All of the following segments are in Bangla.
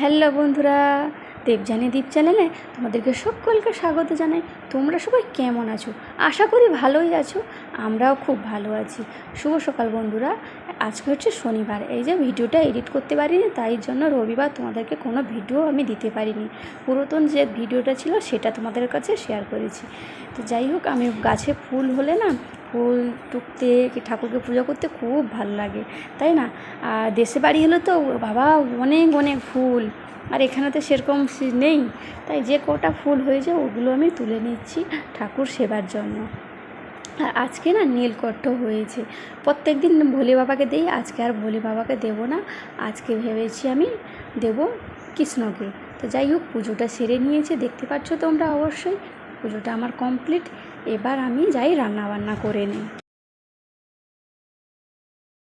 হ্যালো বন্ধুরা দেবজানি দ্বীপ চ্যানেলে তোমাদেরকে সকলকে স্বাগত জানাই। তোমরা সবাই কেমন আছো? আশা করি ভালোই আছো, আমরাও খুব ভালো আছি। শুভ সকাল বন্ধুরা, আজকে হচ্ছে শনিবার। এই যে ভিডিওটা এডিট করতে পারিনি, তাই জন্য রবিবার তোমাদেরকে কোনো ভিডিও আমি দিতে পারিনি। পুরাতন যে ভিডিওটা ছিল, সেটা তোমাদের কাছে শেয়ার করেছি। তো যাই হোক, আমি গাছে ফুল হলে না ফুল টুকতে কি ঠাকুরকে পুজো করতে খুব ভালো লাগে, তাই না? আর দেশে বাড়ি হলে তো বাবা অনেক অনেক ফুল, আর এখানে তো সেরকম নেই, তাই যে কটা ফুল হয়েছে ওগুলো আমি তুলে নিচ্ছি ঠাকুর সেবার জন্য। আর আজকে না নীলকণ্ঠ হয়েছে, প্রত্যেক দিন ভোলে বাবাকে দিই, আজকে আর ভোলে বাবাকে দেবো না, আজকে ভেবেছি আমি দেব কৃষ্ণকে। তো যাই হোক, পুজোটা সেরে নিয়েছে, দেখতে পাচ্ছ তোমরা অবশ্যই। পুজোটা আমার কমপ্লিট এবার আমি যাই রান্না বান্না করে নিই।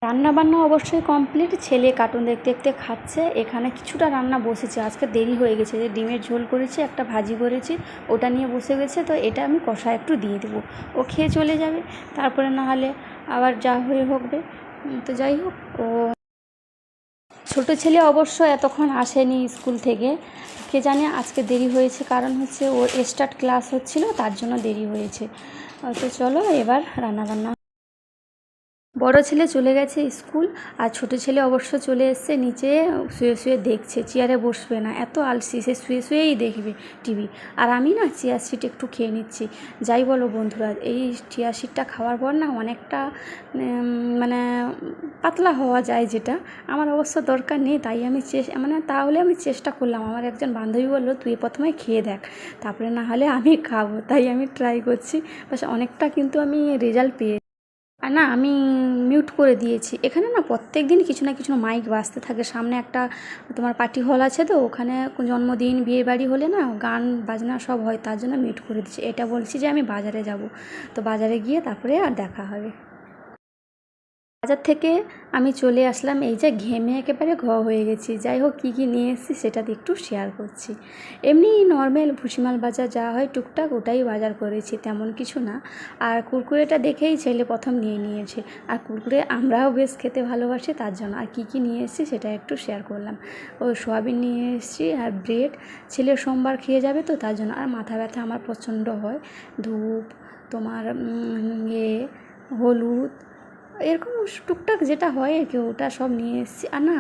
রান্না বান্না অবশ্যই কমপ্লিট ছেলে কার্টুন দেখতে দেখতে খাচ্ছে। এখানে কিছুটা রান্না বসেছে। আজকে দেরি হয়ে গেছে। যে ডিমের ঝোল করেছি একটা ভাজি করেছি ওটা নিয়ে বসে গেছে। তো এটা আমি কষা একটু দিয়ে দেবো। ও খেয়ে চলে যাবে। তারপরে না হলে আবার যা হয়ে উম, তো যাই হোক ও ছোট ছেলে অবশ্য এতক্ষণ আসেনি স্কুল থেকে। কে জানে আজকে দেরি হয়েছে, কারণ হচ্ছে ওর স্টার্ট ক্লাস হচ্ছিল, তার জন্য দেরি হয়েছে। তো চলো এবার রান্নাবান্না বড় ছেলে চলে গেছে স্কুল, আর ছোট ছেলে অবশ্য চলে এসছে নিচে, শুয়ে শুয়ে দেখছে, চেয়ারে বসবে না, এত আলসি, সে শুয়ে শুয়েই দেখবে টিভি। আর আমি না চেয়ার সিট একটু খেয়ে নিচ্ছি। যাই বলো বন্ধুরা, এই চেয়ার সিটটা খাওয়ার পর না অনেকটা মানে পাতলা হওয়া যায় যেটা। আমার অবশ্য দরকার নেই, তাই আমি চেস মানে তাহলে আমি চেষ্টা করলাম। আমার একজন বান্ধবী বলল, তুই প্রথমে খেয়ে দেখ, তারপরে না হলে আমি খাব। তাই আমি ট্রাই করছি, বাস অনেকটা কিন্তু আমি রেজাল্ট পেয়ে আর না, আমি মিউট করে দিয়েছি। এখানে না প্রত্যেক দিন কিছু না কিছু মাইক বাজতে থাকে। সামনে একটা তোমার পার্টি হল আছে তো, ওখানে জন্মদিন বিয়ে বাড়ি হলে না গান, বাজনা সব হয়, তার জন্য মিউট করে দিচ্ছি এটা বলছি যে আমি বাজারে যাব। তো বাজারে গিয়ে তারপরে আর দেখা হবে। বাজার থেকে আমি চলে আসলাম, এই যে ঘেমে একেবারে ঘ হয়ে গেছি। যাই হোক, কী কী নিয়ে এসেছি সেটা একটু শেয়ার করছি। এমনি নর্মাল ভুসিমাল বাজার যা হয় টুকটাক ওটাই বাজার করেছি, তেমন কিছু না। আর কুরকুরেটা দেখেই ছেলে প্রথম নিয়ে নিয়েছে। আর কুরকুরে আমরাও বেশ খেতে ভালোবাসি, তার জন্য আর কী কী নিয়ে এসেছি সেটা একটু শেয়ার করলাম। ও সোয়াবিন নিয়ে এসেছি আর ব্রেড ছেলে সোমবার খেয়ে যাবে তো, তার জন্য আর মাথা ব্যথা আমার প্রচণ্ড হয়। ধূপ, তোমার ইয়ে হলুদ এরকম টুকটাক যেটা হয় আর কি, ওটা সব নিয়ে এসেছি। আর না,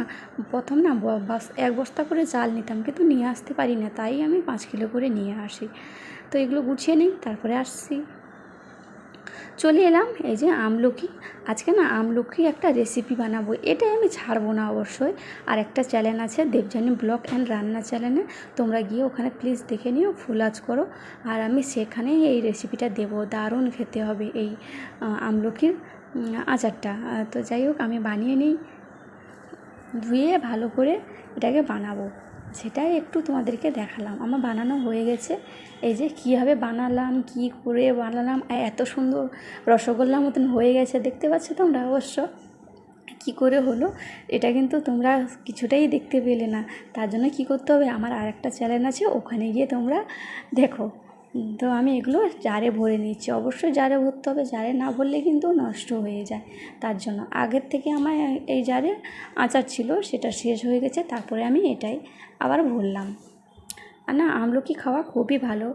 প্রথম না বাস এক বস্তা করে চাল নিতাম, কিন্তু নিয়ে আসতে পারি না, তাই আমি পাঁচ কিলো করে নিয়ে আসি। তো এগুলো গুছিয়ে নিই, তারপরে আসছি। চলে এলাম, এই যে আমলকি। আজকে না, আমলকি একটা রেসিপি বানাবো, এটাই আমি ছাড়বো না অবশ্যই। আর একটা চ্যানেল আছে দেবজানি ব্লগ অ্যান্ড রান্না চ্যানেলে তোমরা গিয়ে ওখানে প্লিজ দেখে নিও ফুল আজ করো। আর আমি সেখানে এই রেসিপিটা দেবো, দারুণ খেতে হবে এই আমলকির। আচারটা। তো যাই হোক, আমি বানিয়ে নিই, ধুয়ে ভালো করে এটাকে বানাবো। সেটাই একটু তোমাদেরকে দেখালাম। আমার বানানো হয়ে গেছে। এই যে কীভাবে বানালাম, কি করে বানালাম এত সুন্দর রসগোল্লার মতন হয়ে গেছে। দেখতে পাচ্ছ তোমরা অবশ্য? কি করে হলো? এটা কিন্তু তোমরা কিছুটাই দেখতে পেলে না। তার জন্য কি করতে হবে? আমার আর একটা চ্যানেল আছে, ওখানে গিয়ে তোমরা দেখো। তো আমি এগুলো জারে ভরে নিচ্ছি। অবশ্যই জারে ভরতে হবে, জারে না ভরলে কিন্তু নষ্ট হয়ে যায় তার জন্য। আগের থেকে আমার এই জারে আচার ছিল, সেটা শেষ হয়ে গেছে, তারপরে আমি এটাই আবার ভরলাম। আর না, আমলকি খাওয়া খুবই ভালো,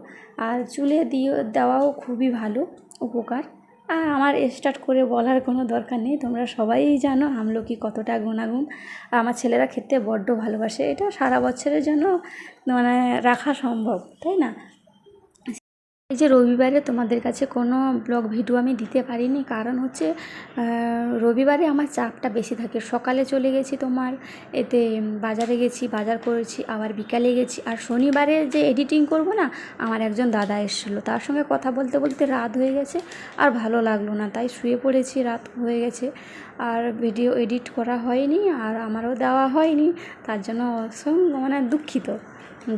আর চুলে দিয়ে দেওয়াও খুবই ভালো, উপকার। আর আমার স্টার্ট করে বলার কোনো দরকার নেই, তোমরা সবাই জানো আমলকি কতটা গুণাগুণ। আর আমার ছেলেরা খেতে বড্ড ভালোবাসে, এটা সারা বছরের জন্য মানে রাখা সম্ভব, তাই না? এই যে রবিবারে তোমাদের কাছে কোনো ব্লগ ভিডিও আমি দিতে পারিনি, কারণ হচ্ছে রবিবারে আমার চাপটা বেশি থাকে। সকালে চলে গেছি তোমার, এতে বাজারে গেছি, বাজার করেছি, আবার বিকালে গেছি। আর শনিবারে যে এডিটিং করব না, আমার একজন দাদা এসেছিল। তার সঙ্গে কথা বলতে বলতে রাত হয়ে গেছে, আর ভালো লাগল না। তাই শুয়ে পড়েছি, রাত হয়ে গেছে। আর ভিডিও এডিট করা হয়নি, আর আমারও দেওয়া হয়নি। তার জন্য মানে দুঃখিত,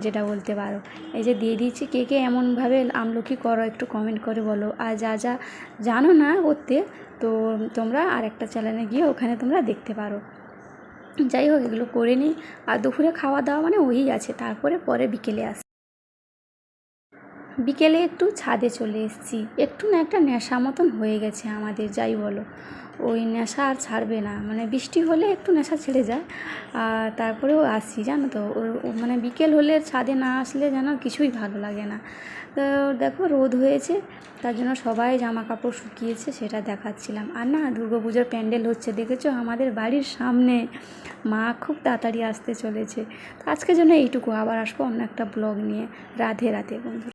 যেটা বলতে পারো। এই যে দিয়ে দিয়েছি, কে কে এমনভাবে আমলকি করো, একটু কমেন্ট করে বলো। আর যা যা জানো না করতে, তো তোমরা আর একটা চ্যানেলে গিয়ে ওখানে তোমরা দেখতে পারো। যাই হোক, এগুলো করে নিই। আর দুপুরে খাওয়া দাওয়া মানে ওই আছে। তারপরে পরে বিকেলে আস। বিকেলে একটু ছাদে চলে এসেছি। একটু না একটা নেশা মতন হয়ে গেছে আমাদের, যাই বলো। ওই নেশা আর ছাড়বে না। মানে বৃষ্টি হলে একটু নেশা ছেড়ে যায়। আর তারপরেও আসি জানো তো। ওর- মানে বিকেল হলে ছাদে না আসলে যেন কিছুই ভালো লাগে না। তো দেখো, রোদ হয়েছে। তার জন্য সবাই জামা কাপড় শুকিয়েছে, সেটা দেখাচ্ছিলাম। আর না, দুর্গা পুজোর প্যান্ডেল হচ্ছে, দেখেছ? আমাদের বাড়ির সামনে। মা খুব তাড়াতাড়ি আসতে চলেছে। তো আজকের জন্য এইটুকু। আবার আসব অন্য একটা ব্লগ নিয়ে। রাধে রাধে বন্ধু